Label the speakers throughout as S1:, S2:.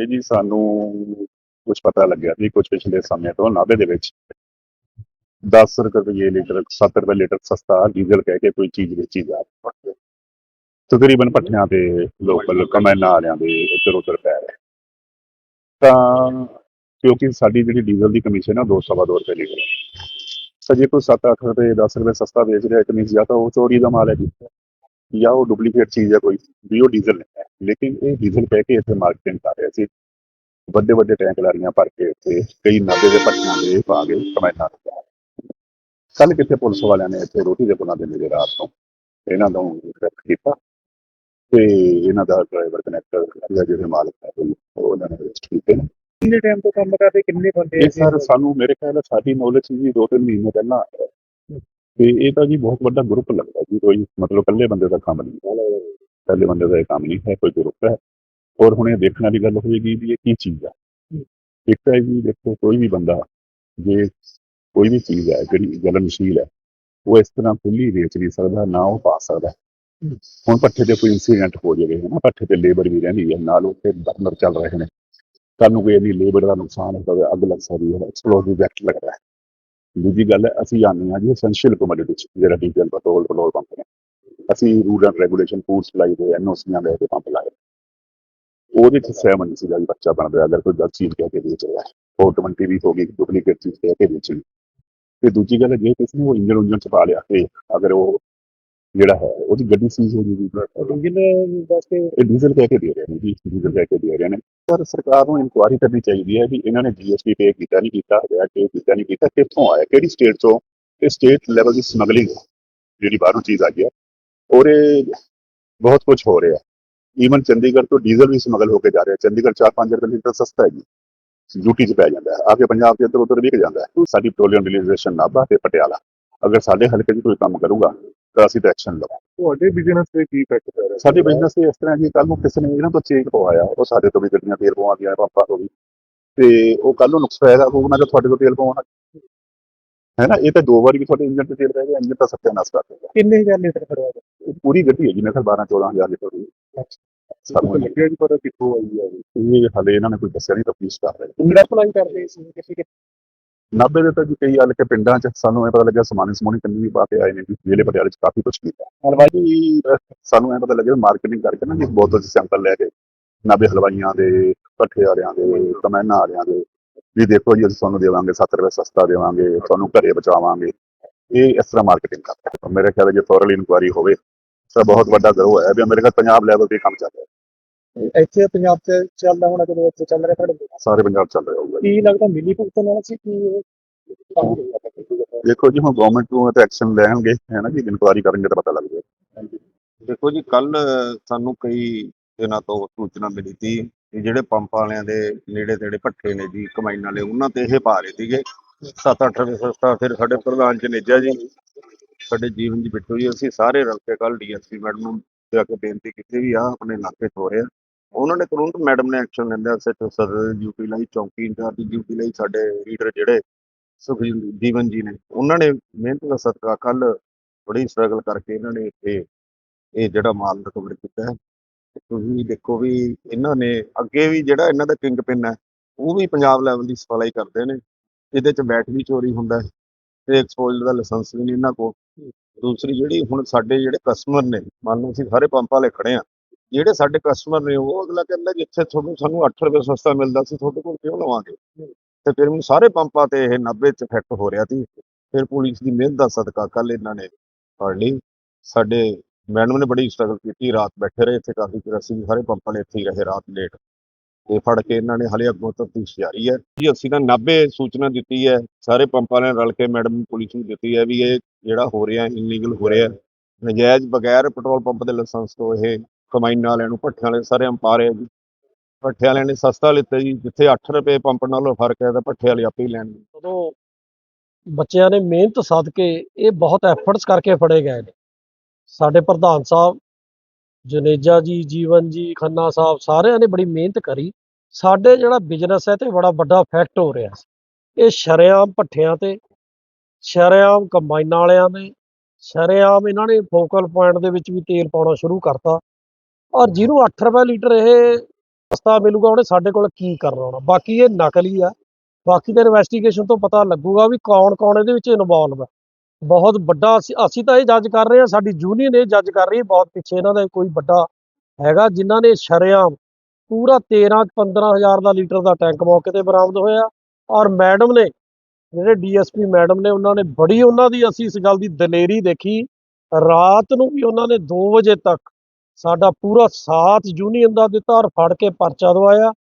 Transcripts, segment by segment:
S1: ਇਹ ਜੀ ਸਾਨੂੰ ਕੁਝ ਪਤਾ ਲੱਗਿਆ ਵੀ ਕੁਝ ਪਿਛਲੇ ਸਮੇਂ ਤੋਂ ਨਾਭੇ ਦੇ ਵਿੱਚ 10 ਰੁਪਏ ਲੀਟਰ 7 ਰੁਪਏ ਲੀਟਰ ਸਸਤਾ ਡੀਜ਼ਲ ਕਹਿ ਕੇ ਕੋਈ ਚੀਜ਼ ਵੇਚੀ ਜਾ ਰਹੀ ਹੈ। ਤਕਰੀਬਨ ਪੱਠਿਆਂ ਤੇ ਲੋਕਲ ਕਮੈਨਾ ਵਾਲਿਆਂ ਦੇ ਇੱਧਰ ਉੱਧਰ ਪੈ ਰਹੇ। ਤਾਂ ਕਿਉਂਕਿ ਸਾਡੀ ਜਿਹੜੀ ਡੀਜ਼ਲ ਦੀ ਕਮਿਸ਼ਨ ਹੈ 200 ਦੋ ਰੁਪਏ ਲੀਟਰ। ਸਜੇ ਕੋਈ 7-8 ਰੁਪਏ 10 ਰੁਪਏ ਸਸਤਾ ਵੇਚ ਰਿਹਾ ਇੱਕ ਜਾਂ ਤਾਂ ਉਹ ਚੋਰੀ ਦਾ ਮਾਲ ਹੈ ਜੀ। ਜਾਂ ਉਹ ਡੁਪਲੀਕੇਟ ਚੀਜ਼ ਹੈ ਕੋਈ ਵੀ ਉਹ ਡੀਜ਼ਲ ਨਹੀਂ ਹੈ। ਲੇਕਿਨ ਇਹ ਡੀਜ਼ਲ ਕਹਿ ਕੇ ਇੱਥੇ ਮਾਰਕੀਟਿੰਗ ਕਰ ਰਹੇ ਸੀ। ਵੱਡੇ ਵੱਡੇ ਟੈਂਕ ਲਾਰੀਆਂ ਭਰ ਕੇ ਇੱਥੇ ਕਈ ਨਾਭੇ ਦੇ ਪੱਟੀਆਂ ਦੇ ਪਾ ਕੇ ਕਮੈਨਾਂ ਦੇ ਕੱਲ ਕਿੱਥੇ ਪੁਲਿਸ ਵਾਲਿਆਂ ਨੇ ਇੱਥੇ ਰੋਟੀ ਦੇ ਪੁਲਾਂ ਦੇ ਨੇੜੇ ਰਾਤ ਤੋਂ। ਇਹਨਾਂ ਦਾ ਰੈਕ ਕੀਤਾ ਤੇ ਇਹਨਾਂ ਦਾ ਡਰਾਈਵਰ ਕਨੈਕਟਰ ਜਾਂ ਜਿਹੜੇ ਮਾਲਕ ਹੈ ਉਹ ਉਹਨਾਂ ਨੇ ਅਰੈਸਟ ਕੀਤੇ ਨੇ।
S2: ਕਿੰਨੇ ਟਾਈਮ ਤੋਂ ਕੰਮ ਕਰਦੇ ਕਿੰਨੇ ਬੰਦੇ
S1: ਸਰ ਸਾਨੂੰ ਮੇਰੇ ਖਿਆਲ ਨਾਲ ਸਾਡੀ ਨੌਲੇਜ ਜੀ ਦੋ ਤਿੰਨ ਮਹੀਨੇ ਪਹਿਲਾਂ। ਤੇ ਇਹ ਤਾਂ ਜੀ ਬਹੁਤ ਵੱਡਾ ਗਰੁੱਪ ਲੱਗਦਾ ਜੀ, ਕੋਈ ਮਤਲਬ ਇਕੱਲੇ ਬੰਦੇ ਦਾ ਕੰਮ ਨਹੀਂ ਹੈ। ਇਕੱਲੇ ਬੰਦੇ ਦਾ ਇਹ ਕੰਮ ਨਹੀਂ ਹੈ, ਕੋਈ ਗਰੁੱਪ ਹੈ। ਔਰ ਹੁਣ ਇਹ ਦੇਖਣ ਵਾਲੀ ਗੱਲ ਹੋਏਗੀ ਵੀ ਇਹ ਕੀ ਚੀਜ਼ ਹੈ ਇੱਕ ਤਾਂ ਹੈ ਜੀ ਦੇਖੋ, ਕੋਈ ਵੀ ਬੰਦਾ ਜੇ ਕੋਈ ਵੀ ਚੀਜ਼ ਹੈ, ਜਿਹੜੀ ਜਲਨਸ਼ੀਲ ਹੈ, ਉਹ ਇਸ ਤਰ੍ਹਾਂ ਖੁੱਲੀ ਵੇਚ ਨਹੀਂ ਸਕਦਾ, ਨਾ ਉਹ ਪਾ ਸਕਦਾ। ਹੁਣ ਪੱਠੇ ਤੇ ਕੋਈ ਇਨਸੀਡੈਂਟ ਹੋ ਜਾਵੇ ਹੈ ਨਾ ਪੱਠੇ ਤੇ ਲੇਬਰ ਵੀ ਰਹਿੰਦੀ ਹੈ, ਨਾਲ ਉੱਥੇ ਬਰਨਰ ਚੱਲ ਰਹੇ ਨੇ। ਤੁਹਾਨੂੰ ਕੋਈ ਇੰਨੀ ਲੇਬਰ ਦਾ ਨੁਕਸਾਨ ਹੋ ਸਕਦਾ ਅੱਗ ਲੱਗ ਸਕਦੀ ਹੈ ਐਕਸਪਲੋਸਿਵ ਐਕਟ ਲੱਗਦਾ ਹੈ। ਦੂਜੀ ਗੱਲ ਹੈ ਅਸੀਂ ਜਾਣਦੇ ਹਾਂ ਜੀ ਐਸੈਂਸ਼ੀਅਲ ਕਮੋਡਿਟੀ ਜਿਹੜਾ ਡੀਜ਼ਲ ਪੈਟਰੋਲ ਪੈਟਰੋਲ ਪੰਪ ਨੇ। ਅਸੀਂ rule and regulation food supply ਦੇ ਐਨਓਸੀਆਂ ਦੇ ਪੰਪ ਲਾਏ ਉਹਦੇ ਚ ਸਹਿਮਤ ਸੀਗਾ ਜੀ ਬੱਚਾ ਬਣ ਰਿਹਾ ਅਗਰ ਕੋਈ ਗਲਤ ਚੀਜ਼ ਕਹਿ ਕੇ ਵੇਚ ਰਿਹਾ ਹੈ 420 ਵੀ ਹੋ ਗਈ ਡੁਪਲੀਕੇਟ ਚੀਜ਼ ਕਹਿ ਕੇ ਵੇਚ ਲਈ ਤੇ ਦੂਜੀ ਗੱਲ ਜੇ ਕਿਸੇ ਨੇ ਉਹ ਇੰਜਨ ਉਂਜਨ ਚ ਪਾ ਲਿਆ ਤੇ ਅਗਰ ਉਹ ਜਿਹੜਾ ਹੈ ਉਹਦੀ ਗੱਡੀ ਸੀਜ਼ ਹੋ ਜੂਗੀ।
S2: ਇੰਜਨ ਵਾਸਤੇ
S1: ਇਹ ਡੀਜ਼ਲ ਕਹਿ ਕੇ ਦੇ ਰਹੇ ਨੇ ਜੀ ਡੀਜ਼ਲ ਕਹਿ ਕੇ ਦੇ ਰਹੇ ਨੇ। ਪਰ ਸਰਕਾਰ ਨੂੰ ਇਨਕੁਆਇਰੀ ਕਰਨੀ ਚਾਹੀਦੀ ਹੈ ਵੀ ਇਹਨਾਂ ਨੇ ਜੀਐਸਟੀ ਪੇ ਕੀਤਾ ਨਹੀਂ ਕੀਤਾ ਹੈਗਾ ਕਿ ਕੀਤਾ ਨਹੀਂ ਕੀਤਾ, ਕਿੱਥੋਂ ਆਇਆ, ਕਿਹੜੀ ਸਟੇਟ ਤੋਂ, ਇਹ ਸਟੇਟ ਲੈਵਲ ਦੀ ਸਮਗਲਿੰਗ ਜਿਹੜੀ ਬਾਹਰੋਂ ਚੀਜ਼ ਆ ਗਈ ਹੈ, ਔਰ ਇਹ ਬਹੁਤ ਕੁਝ ਹੋ ਰਿਹਾ ਈਵਨ ਚੰਡੀਗੜ੍ਹ ਤੋਂ ਡੀਜ਼ਲ ਵੀ ਸਮਗਲ ਹੋ ਕੇ ਜਾ ਰਿਹਾ ਚੰਡੀਗੜ੍ਹ 4-5 ਰੁਪਏ ਲੀਟਰ ਸਸਤਾ ਹੈ ਜੀ। ਯੂਟੀ 'ਚ ਪੈ ਜਾਂਦਾ ਹੈ। ਆ ਕੇ ਪੰਜਾਬ ਦੇ ਅੰਦਰ ਉੱਧਰ ਵਿਕ ਜਾਂਦਾ ਹੈ। ਸਾਡੀ ਪੈਟਰੋਲੀਅਮ ਰਿਲੀਜ਼ੇਸ਼ਨ ਨਾਭਾ ਤੇ ਪਟਿਆਲਾ। ਅਗਰ ਸਾਡੇ ਹਲਕੇ 'ਚ ਕੋਈ ਕੰਮ ਕਰੂਗਾ ਤਾਂ ਅਸੀਂ ਤਾਂ ਐਕਸ਼ਨ ਲਵਾਂਗੇ।
S2: ਤੁਹਾਡੇ ਬਿਜ਼ਨਸ ਤੇ ਕੀ ਇਫੈਕਟ ਪੈ ਰਿਹਾ?
S1: ਸਾਡੇ ਬਿਜ਼ਨਸ ਤੇ ਇਸ ਤਰ੍ਹਾਂ ਜੀ ਕੱਲ ਨੂੰ ਕਿਸੇ ਨੇ ਇਹਨਾਂ ਤੋਂ ਚੇਕ ਪਵਾਇਆ ਉਹ ਸਾਡੇ ਤੋਂ ਵੀ ਗੱਡੀਆਂ ਤੇਲ ਪਵਾਉਂਦੀਆਂ ਪੰਪਾਂ ਤੋਂ ਵੀ। ਤੇ ਉਹ ਕੱਲ ਨੂੰ ਨੁਕਸ ਪੈਦਾ ਹੋਊਗਾ ਕਿ ਤੁਹਾਡੇ ਤੋਂ ਤੇਲ ਪਵਾਉਣਾ ਹੈ ਨਾ ਇਹ ਤਾਂ ਦੋ ਵਾਰੀ ਵੀ ਤੁਹਾਡੇ ਇੰਜਨ ਤੇ ਤੇਲ ਪੈ ਗਿਆ ਇੰਜਨ ਤਾਂ ਸੱਤਿਆਨਾਸ਼ ਕਰ ਦੇਗਾ
S2: ਕਿੰਨੇ ਹਜ਼ਾਰ ਲੀਟਰ ਖੜਿਆ
S1: ਇਹ ਪੂਰੀ ਗੱਡੀ ਹੈ ਜੀ ਮੇਰੇ ਖਿਆਲ 12 14000 ਲੀਟਰ ਦੀ। ਸਾਨੂੰ
S2: ਲੱਗਿਆ ਜੀ ਪਤਾ ਕਿੱਥੋਂ ਆਈ ਹੈ
S1: ਇਹ। ਹਲੇ ਇਹਨਾਂ ਨੇ ਕੋਈ ਦੱਸਿਆ ਨਹੀਂ ਤਫਤੀਸ਼ ਕਰ ਰਹੇ
S2: ਕਿੰਨਾ ਅਪਲਾਈ ਕਰਦੇ ਸੀ? ਕਿਸੇ ਕਿ
S1: ਨਾਭੇ ਦੇ ਤਾਂ ਜੀ ਕਈ ਹਲਕੇ ਪਿੰਡਾਂ 'ਚ ਸਾਨੂੰ ਇਹ ਪਤਾ ਲੱਗਿਆ ਸਮਾਨੀ ਸਮੂਨੀ ਕੰਨੀ ਵੀ ਪਾ ਕੇ ਆਏ ਨੇ ਜੀ ਜ਼ਿਲ੍ਹੇ ਪਟਿਆਲੇ 'ਚ ਕਾਫੀ ਕੁਝ ਕੀਤਾ। ਹਲਵਾਈ ਸਾਨੂੰ ਇਹ ਪਤਾ ਲੱਗਿਆ ਮਾਰਕੀਟਿੰਗ ਕਰਕੇ ਨਾ ਜੀ 'ਚ ਸੈਂਪਲ ਲੈ ਕੇ ਨਾਭੇ ਹਲਵਾਈਆਂ ਦੇ ਭੱਠੇ ਵਾਲਿਆਂ ਦੇ ਕਮੈਨਾ ਵਾਲਿਆਂ ਦੇ ਵੀ ਦੇਖੋ ਜੀ ਅਸੀਂ ਤੁਹਾਨੂੰ ਦੇਵਾਂਗੇ 7 ਰੁਪਏ ਸਸਤਾ ਦੇਵਾਂਗੇ ਤੁਹਾਨੂੰ ਘਰੇ ਬਚਾਵਾਂਗੇ ਇਹ ਇਸ ਤਰ੍ਹਾਂ ਮਾਰਕੀਟਿੰਗ ਕਰਦੇ। ਮੇਰੇ ਖਿਆਲ ਜੇ ਥੋਰਲੀ ਇਨਕੁਆਰੀ ਹੋਵੇ ਤਾਂ ਬਹੁਤ ਵੱਡਾ ਗਰੋਹ ਹੈ ਵੀ ਮੇਰੇ ਖਿਆਲ ਪੰਜਾਬ ਲੈਵਲ ਤੇ ਕੰਮ ਚੱਲ ਰਿਹਾ
S2: ਇੱਥੇ ਪੰਜਾਬ 'ਚ ਚੱਲਦਾ ਹੋਣਾ ਜਦੋਂ ਇੱਥੇ ਚੱਲ ਰਿਹਾ ਤੁਹਾਡੇ
S1: ਸਾਰੇ ਪੰਜਾਬ ਚੱਲ ਰਿਹਾ ਹੋਊਗਾ
S2: ਕੀ ਲੱਗਦਾ ਮਿਲੀ ਭੁਗਤਣ ਵਾਲਾ ਸੀ ਕਿ ਇਹ ਕੰਮ ਹੋਇਆ
S1: ਦੇਖੋ ਜੀ ਹੁਣ ਗਵਰਨਮੈਂਟ ਨੂੰ ਤੇ ਐਕਸ਼ਨ ਲੈਣਗੇ ਹੈ ਨਾ ਜੀ? ਇਨਕੁਆਰੀ ਕਰਨਗੇ ਤਾਂ ਪਤਾ ਲੱਗ ਜਾਏਗਾ।
S3: ਦੇਖੋ ਜੀ ਕੱਲ ਸਾਨੂੰ ਕਈ ਦਿਨਾਂ ਤੋਂ ਸੂਚਨਾ ਮਿਲੀ ਸੀ ਕਿ ਜਿਹੜੇ ਪੰਪ ਵਾਲਿਆਂ ਦੇ ਨੇੜੇ ਤੇੜੇ ਭੱਠੇ ਨੇ ਜੀ ਕਮਾਈਨ ਵਾਲੇ ਉਹਨਾਂ ਤੇ ਇਹ ਪਾ ਰਹੇ ਸੀਗੇ। 7-8 ਰੁਪਏ ਸਸਤਾ ਫਿਰ ਸਾਡੇ ਪ੍ਰਧਾਨ ਜਨੇਜਾ ਜੀ ਸਾਡੇ ਜੀਵਨ ਜੀ ਬਿੱਟੂ ਜੀ ਅਸੀਂ ਸਾਰੇ ਰਲ ਕੇ ਕੱਲ ਡੀਐਸਪੀ ਮੈਡਮ ਨੂੰ ਜਾ ਕੇ ਬੇਨਤੀ ਕੀਤੀ ਵੀ ਆ ਆਪਣੇ ਇਲਾਕੇ 'ਚ ਹੋ ਰਿਹਾ। ਉਹਨਾਂ ਨੇ ਤੁਰੰਤ ਮੈਡਮ ਨੇ ਐਕਸ਼ਨ ਲੈਂਦੇ ਸੱਚੋ ਸਦਰ ਡਿਊਟੀ ਲਈ ਚੌਂਕੀ ਇੰਚਾਰਜ ਡਿਊਟੀ ਲਈ ਸਾਡੇ ਲੀਡਰ ਜਿਹੜੇ ਸੁਖਜੀਤ ਜੀਵਨ ਜੀ ਨੇ, ਉਹਨਾਂ ਨੇ ਮਿਹਨਤ ਦਾ ਸਦਕਾ ਕੱਲ ਬੜੀ ਸਟਰਗਲ ਕਰਕੇ ਇਹਨਾਂ ਨੇ ਇੱਥੇ ਇਹ ਜਿਹੜਾ ਮਾਲ ਰਿਕਵਰ ਕੀਤਾ ਹੈ। ਤੁਸੀਂ ਦੇਖੋ ਵੀ ਇਹਨਾਂ ਨੇ ਅੱਗੇ ਵੀ ਜਿਹੜਾ ਇਹਨਾਂ ਦਾ ਕਿੰਗ ਪਿੰਨ ਹੈ, ਉਹ ਵੀ ਪੰਜਾਬ ਲੈਵਲ ਦੀ ਸਪਲਾਈ ਕਰਦੇ ਨੇ ਇਹਦੇ ਚ ਬੈਟ ਵੀ ਚੋਰੀ ਹੁੰਦਾ ਹੈ ਤੇ ਐਕਸਪੋਜ਼ਰ ਦਾ ਲਾਇਸੈਂਸ ਵੀ ਨਹੀਂ ਇਹਨਾਂ ਕੋਲ। ਦੂਸਰੀ ਜਿਹੜੀ ਹੁਣ ਸਾਡੇ ਜਿਹੜੇ ਕਸਟਮਰ ਨੇ, ਮੰਨ ਲਓ ਅਸੀਂ ਸਾਰੇ ਪੰਪ ਵਾਲੇ ਖੜੇ ਆ ਜਿਹੜੇ ਸਾਡੇ ਕਸਟਮਰ ਨੇ ਉਹ ਅਗਲਾ ਕਹਿੰਦਾ ਜਿੱਥੇ ਤੁਹਾਨੂੰ, ਸਾਨੂੰ 8 ਰੁਪਏ ਸਸਤਾ ਮਿਲਦਾ ਸੀ ਤੁਹਾਡੇ ਕੋਲ ਕਿਉਂ ਲਵਾਂਗੇ? ਤੇ ਫਿਰ ਮੈਨੂੰ ਸਾਰੇ ਪੰਪਾਂ ਤੇ ਇਹ 90 ਚ ਇਫੈਕਟ ਹੋ ਰਿਹਾ ਸੀ। ਫਿਰ ਪੁਲਿਸ ਦੀ ਮਿਹਨਤ ਦਾ ਸਦਕਾ ਕੱਲ ਇਹਨਾਂ ਨੇ ਫੜ ਲਈ। ਸਾਡੇ ਮੈਡਮ ਨੇ ਬੜੀ ਸਟਰਗਲ ਕੀਤੀ, ਰਾਤ ਬੈਠੇ ਰਹੇ ਇੱਥੇ ਕਾਫੀ ਚਿਰ ਅਸੀਂ ਸਾਰੇ ਪੰਪਾਂ ਵਾਲੇ ਇੱਥੇ ਹੀ ਰਹੇ ਰਾਤ ਲੇਟ ਤੇ ਫੜ ਕੇ ਇਹਨਾਂ ਨੇ ਹਲੇ ਅੱਗੋਂ ਤਫਤੀਸ਼ ਜਾਰੀ ਹੈ। ਜੀ, ਅਸੀਂ ਤਾਂ 90 ਸੂਚਨਾ ਦਿੱਤੀ ਹੈ, ਸਾਰੇ ਪੰਪਾਂ ਨੇ ਰਲ ਕੇ ਮੈਡਮ ਨੂੰ ਪੁਲਿਸ ਨੂੰ ਦਿੱਤੀ ਹੈ ਵੀ ਇਹ ਜਿਹੜਾ ਹੋ ਰਿਹਾ ਇਨਲੀਗਲ ਹੋ ਰਿਹਾ। ਨਜਾਇਜ਼ ਬਗੈਰ ਪੈਟਰੋਲ ਪੰਪ ਦੇ ਲਾਇਸੈਂਸ ਤੋਂ ਇਹ ਕਮਾਈਨ ਵਾਲਿਆਂ ਨੂੰ ਭੱਠਿਆਂ ਵਾਲੇ ਸਾਰੇ ਅੰਪਾ ਆ ਜੀ। ਭੱਠੇ ਵਾਲਿਆਂ ਨੇ ਸਸਤਾ ਲਿੱਤਾ ਜੀ, ਜਿੱਥੇ 8 ਰੁਪਏ ਪੰਪ ਨਾਲੋਂ ਫ਼ਰਕ ਹੈ, ਤਾਂ ਭੱਠੇ ਵਾਲੇ ਆਪੇ ਹੀ ਲੈਣਗੇ।
S4: ਉਦੋਂ ਬੱਚਿਆਂ ਨੇ ਮਿਹਨਤ ਸਦਕੇ ਇਹ ਬਹੁਤ ਐਫਰਟਸ ਕਰਕੇ ਫੜੇ ਗਏ ਨੇ। ਸਾਡੇ ਪ੍ਰਧਾਨ ਸਾਹਿਬ, ਜਨੇਜਾ ਜੀ, ਜੀਵਨ ਜੀ, ਖੰਨਾ ਸਾਹਿਬ ਸਾਰਿਆਂ ਨੇ ਬੜੀ ਮਿਹਨਤ ਕਰੀ। ਸਾਡੇ ਜਿਹੜਾ ਬਿਜ਼ਨਸ ਹੈ, ਤੇ ਬੜਾ ਵੱਡਾ ਇਫੈਕਟ ਹੋ ਰਿਹਾ ਸੀ। ਇਹ ਸ਼ਰੇਆਮ ਭੱਠਿਆਂ ਤੇ, ਸ਼ਰੇਆਮ ਕੰਬਾਈਨਾਂ ਵਾਲਿਆਂ ਨੇ, ਸ਼ਰੇਆਮ ਇਹਨਾਂ ਨੇ ਫੋਕਲ ਪੁਆਇੰਟ ਦੇ ਵਿੱਚ ਵੀ ਤੇਲ ਪਾਉਣਾ ਸ਼ੁਰੂ ਕਰਤਾ। ਔਰ ਜਿਹਨੂੰ 8 ਰੁਪਏ ਲੀਟਰ ਇਹ ਸਸਤਾ ਮਿਲੂਗਾ, ਉਹਨੇ ਸਾਡੇ ਕੋਲ ਕੀ ਕਰਨਾ ਹੋਣਾ? ਬਾਕੀ ਇਹ ਨਕਲੀ ਆ। ਬਾਕੀ ਦੇ ਇਨਵੈਸਟੀਗੇਸ਼ਨ ਤੋਂ ਪਤਾ ਲੱਗੂਗਾ ਵੀ ਕੌਣ ਕੌਣ ਇਹਦੇ ਵਿੱਚ ਇਨਵੋਲਵ ਹੈ ਬਹੁਤ ਵੱਡਾ ਅਸੀਂ ਅਸੀਂ ਤਾਂ ਇਹ ਜੱਜ ਕਰ ਰਹੇ ਹਾਂ, ਸਾਡੀ ਯੂਨੀਅਨ ਇਹ ਜੱਜ ਕਰ ਰਹੀ ਹੈ। ਬਹੁਤ ਪਿੱਛੇ ਇਹਨਾਂ ਦਾ ਕੋਈ ਵੱਡਾ ਹੈਗਾ, ਜਿਨ੍ਹਾਂ ਨੇ ਸ਼ਰੇਆਮ ਪੂਰਾ 13 15000 ਦਾ ਲੀਟਰ ਦਾ ਟੈਂਕ ਮੌਕੇ ਤੇ ਬਰਾਮਦ ਹੋਇਆ। ਔਰ ਮੈਡਮ ਨੇ, ਜਿਹੜੇ ਡੀਐਸਪੀ ਮੈਡਮ ਨੇ, ਉਹਨਾਂ ਨੇ ਬੜੀ ਉਹਨਾਂ ਦੀ, ਅਸੀਂ ਇਸ ਗੱਲ ਦੀ ਦਲੇਰੀ ਦੇਖੀ। ਰਾਤ ਨੂੰ ਵੀ ਉਹਨਾਂ ਨੇ 2 ਵਜੇ ਤੱਕ ਸਾਡਾ ਪੂਰਾ ਸਾਥ ਯੂਨੀਅਨ ਦਾ ਦਿੱਤਾ ਔਰ ਫੜ ਕੇ ਪਰਚਾ ਦਵਾਇਆ।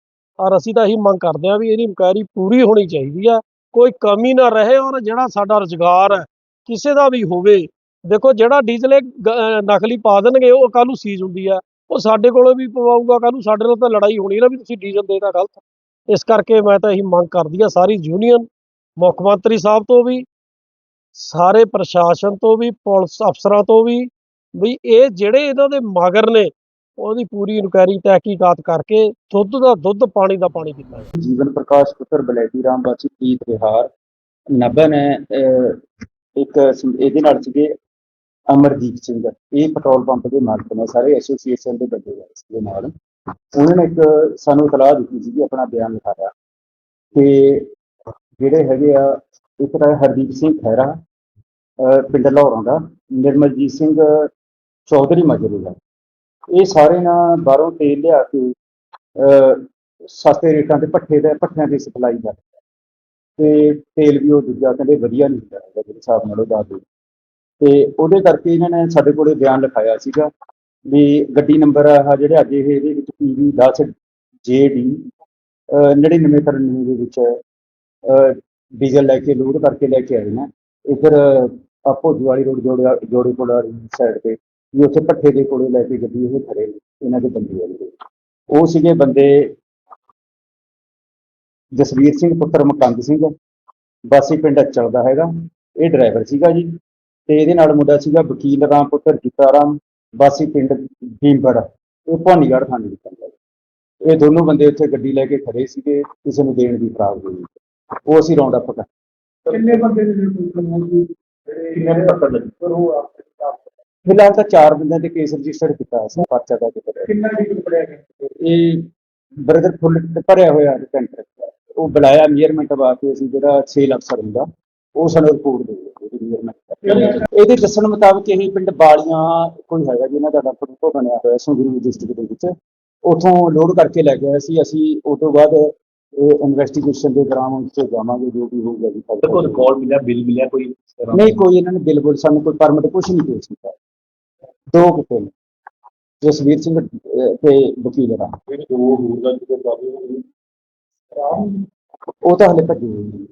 S4: ਔਰ ਅਸੀਂ ਤਾਂ ਇਹੀ ਮੰਗ ਕਰਦੇ ਹਾਂ ਵੀ ਇਹਦੀ ਇਨਕੁਆਇਰੀ ਪੂਰੀ ਹੋਣੀ ਚਾਹੀਦੀ ਆ। ਕੋਈ ਕਮੀ ਨਾ ਰਹੇ ਔਰ ਜਿਹੜਾ ਸਾਡਾ ਰੁਜ਼ਗਾਰ ਹੈ, ਕਿਸੇ ਦਾ ਵੀ ਹੋਵੇ, ਦੇਖੋ ਜਿਹੜਾ ਡੀਜ਼ਲ ਇਹ ਗ- ਨਕਲੀ ਪਾ ਦੇਣਗੇ, ਉਹ ਕੱਲ੍ਹ ਨੂੰ ਸੀਜ਼ ਹੁੰਦੀ ਆ। ਉਹ ਸਾਡੇ ਕੋਲੋਂ ਵੀ ਪਵਾਊਗਾ, ਕੱਲ੍ਹ ਨੂੰ ਸਾਡੇ ਨਾਲ ਤਾਂ ਲੜਾਈ ਹੋਣੀ ਨਾ ਵੀ ਤੁਸੀਂ ਡੀਜ਼ਲ ਦੇਤਾ ਗਲਤ। ਇਸ ਕਰਕੇ ਮੈਂ ਤਾਂ ਇਹੀ ਮੰਗ ਕਰਦੀ ਆ ਸਾਰੀ ਯੂਨੀਅਨ ਮੁੱਖ ਮੰਤਰੀ ਸਾਹਿਬ ਤੋਂ ਵੀ, ਸਾਰੇ ਪ੍ਰਸ਼ਾਸਨ ਤੋਂ ਵੀ, ਪੁਲਿਸ ਅਫਸਰਾਂ ਤੋਂ ਵੀ ਵੀ ਇਹ ਜਿਹੜੇ ਇਹਨਾਂ ਦੇ ਮਗਰ ਨੇ ਉਹਦੀ ਪੂਰੀ ਇਨਕੁਆਇਰੀ ਤਹਿਕੀਕਾਤ ਕਰਕੇ ਦੁੱਧ ਦਾ ਦੁੱਧ ਪਾਣੀ ਦਾ ਪਾਣੀ ਕੀਤਾ
S2: ਜੀਵਨ ਪ੍ਰਕਾਸ਼ ਪੁੱਤਰ ਬਲੈਤੀ ਰਾਮ ਵਾਸੀ ਪ੍ਰੀਤ ਵਿਹਾਰ ਨਬਨ ਇੱਕ ਇਹਦੇ ਨਾਲ ਸੀਗੇ ਅਮਰਜੀਤ ਸਿੰਘ। ਇਹ ਪੈਟਰੋਲ ਪੰਪ ਦੇ ਮਾਲਕ ਨੇ ਸਾਰੇ ਐਸੋਸੀਏਸ਼ਨ ਦੇ ਬੰਦੇ ਹੋਏ ਸੀਗੇ ਨਾਲ ਉਹਨਾਂ ਨੇ ਇੱਕ ਸਾਨੂੰ ਇਤਲਾਹ ਦਿੱਤੀ ਸੀ ਆਪਣਾ ਬਿਆਨ ਲਿਖਾਇਆ ਕਿ ਜਿਹੜੇ ਹੈਗੇ ਆ ਇੱਕ ਤਾਂ ਹਰਦੀਪ ਸਿੰਘ ਖਹਿਰਾ ਅਹ, ਪਿੰਡ ਲਾਹੌਰਾਂ ਦਾ ਨਿਰਮਲਜੀਤ ਸਿੰਘ ਚੌਧਰੀ ਮਜਰੂ ਦਾ। ਇਹ ਸਾਰੇ ਨਾ ਬਾਹਰੋਂ ਤੇਲ ਲਿਆ ਕੇ ਅਹ, ਸਸਤੇ ਰੇਟਾਂ ਤੇ ਭੱਠੇ ਦੇ ਭੱਠਿਆਂ ਦੀ ਸਪਲਾਈ ਕਰਦੇ ਤੇ ਤੇਲ ਵੀ ਉਹ ਦੂਜਾ ਕਹਿੰਦੇ ਵਧੀਆ ਨਹੀਂ ਹੁੰਦਾ ਹੈਗਾ ਜਿਹੜੇ ਹਿਸਾਬ ਨਾਲ ਉਹ ਦੱਸਦੇ ਤੇ ਉਹਦੇ ਕਰਕੇ ਇਹਨਾਂ ਨੇ ਸਾਡੇ ਕੋਲੇ ਬਿਆਨ ਲਿਖਾਇਆ ਸੀਗਾ ਵੀ ਗੱਡੀ ਨੰਬਰ ਆ ਜਿਹੜੇ ਅੱਜ ਇਹ ਇਹਦੇ ਵਿੱਚ ਪੀਵੀ 10 ਜੇਡੀ 9993 ਦੇ ਵਿੱਚ ਅਹ, ਡੀਜ਼ਲ ਲੈ ਕੇ ਲੋਡ ਕਰਕੇ ਲੈ ਕੇ ਆਏ ਨੇ। ਇਧਰ ਆਪੋ ਵਾਲੀ ਰੋਡ ਜੋੜੇ ਜੋੜੇ ਕੋਲ ਸਾਈਡ ਤੇ ਵੀ ਉੱਥੇ ਭੱਠੇ ਦੇ ਕੋਲੇ ਲੈ ਕੇ ਗੱਡੀ ਇਹ ਖੜੇ ਨੇ ਇਹਨਾਂ ਦੇ ਬੰਦੇ ਵਾਲੇ ਉਹ ਸੀਗੇ ਬੰਦੇ ਜਸਵੀਰ ਸਿੰਘ ਪੁੱਤਰ ਮਕੰਦ ਸਿੰਘ। ਵਾਸੀ ਪਿੰਡ ਅਚਲ ਦਾ ਹੈਗਾ। ਇਹ ਡਰਾਈਵਰ ਸੀਗਾ ਜੀ। ਤੇ ਇਹਦੇ ਨਾਲ ਮੁੰਡਾ ਸੀਗਾ ਵਕੀਲ ਰਾਮ ਪੁੱਤਰ ਜੀਤਾਰਾਮ ਵਾਸੀ ਪਿੰਡ ਭੀਮਗੜ ਇਹ ਭਵਾਨੀਗੜ੍ਹ ਥਾਣੇ ਵਿੱਚ ਪੈਂਦਾ। ਇਹ ਦੋਨੋਂ ਬੰਦੇ ਉੱਥੇ ਗੱਡੀ ਲੈ ਕੇ ਖੜੇ ਸੀਗੇ ਕਿਸੇ ਨੂੰ ਦੇਣ ਦੀ ਫਰਾਗ ਦੇ ਵਿੱਚ ਉਹ ਅਸੀਂ ਰੌਂਡ ਅਪ ਕਰ
S5: ਕਿੰਨੇ ਬੰਦੇ ਨੇ ਕਿੰਨੇ ਪਤਾ ਲੱਗ?
S2: ਫਿਲਹਾਲ ਤਾਂ ਚਾਰ ਬੰਦਿਆਂ ਤੇ ਕੇਸ ਰਜਿਸਟਰ ਕੀਤਾ ਸੀ ਪਰਚਾ ਦਾ ਕੀਤਾ
S5: ਕਿੰਨਾ ਡੀਜ਼ਲ ਪੜਿਆ ਗਿਆ?
S2: ਇਹ ਬ੍ਰਦਰ ਫੁੱਲ ਭਰਿਆ ਹੋਇਆ ਟੈਂਕਰ ਉਹ ਬੁਲਾਇਆ ਮੀਅਰਮੈਂਟ ਵਾਸਤੇ ਅਸੀਂ ਜਿਹੜਾ ਸੇਲ ਅਫਸਰ ਹੁੰਦਾ ਉਹ ਸਾਨੂੰ ਰਿਪੋਰਟ ਦੇ ਦਿਓ ਮੀਅਰਮੈਂਟ ਇਹਦੇ ਦੱਸਣ ਮੁਤਾਬਕ ਇਹ ਪਿੰਡ ਬਾਲੀਆਂ ਕੋਈ ਹੈਗਾ ਜਿਹਨਾਂ ਦਾ ਫੋਟੋ ਬਣਿਆ ਹੋਇਆ ਸੰਗਰੂਰ ਡਿਸਟ੍ਰਿਕਟ ਦੇ ਵਿੱਚ। ਉਥੋਂ ਲੋਡ ਕਰਕੇ ਲੈ ਗਿਆ ਸੀ ਅਸੀਂ ਉਸ ਤੋਂ ਬਾਅਦ ਇਨਵੈਸਟੀਗੇਸ਼ਨ ਦੇ ਦੌਰਾਨ ਉਸ ਤੇ ਜਾਵਾਂਗੇ ਜੋ ਵੀ ਹੋਊਗਾ ਜੀ।
S5: ਕੋਈ ਰਿਕਾਰਡ ਮਿਲਿਆ ਬਿੱਲ ਮਿਲਿਆ ਕੋਈ
S2: ਨਹੀਂ ਕੋਈ ਇਹਨਾਂ ਨੇ ਬਿੱਲ ਬੁੱਲ ਸਾਨੂੰ ਕੋਈ ਪਰਮਿਟ ਕੁਝ ਨਹੀਂ ਪੇਸ਼ ਕੀਤਾ। ਦੋ ਕਿਤੇ ਨੇ ਜਸਵੀਰ ਸਿੰਘ ਅਹ, ਤੇ ਵਕੀਲ ਰਾਮ
S5: ਜਿਹੜੇ ਦੋ ਹੋਰ ਦਾ ਜਿਹੜੇ ਬਾਬੂ
S2: ਉਹ ਤਾਂ ਹਲੇ ਭੱਜੇ ਹੋਏ ਨੇ।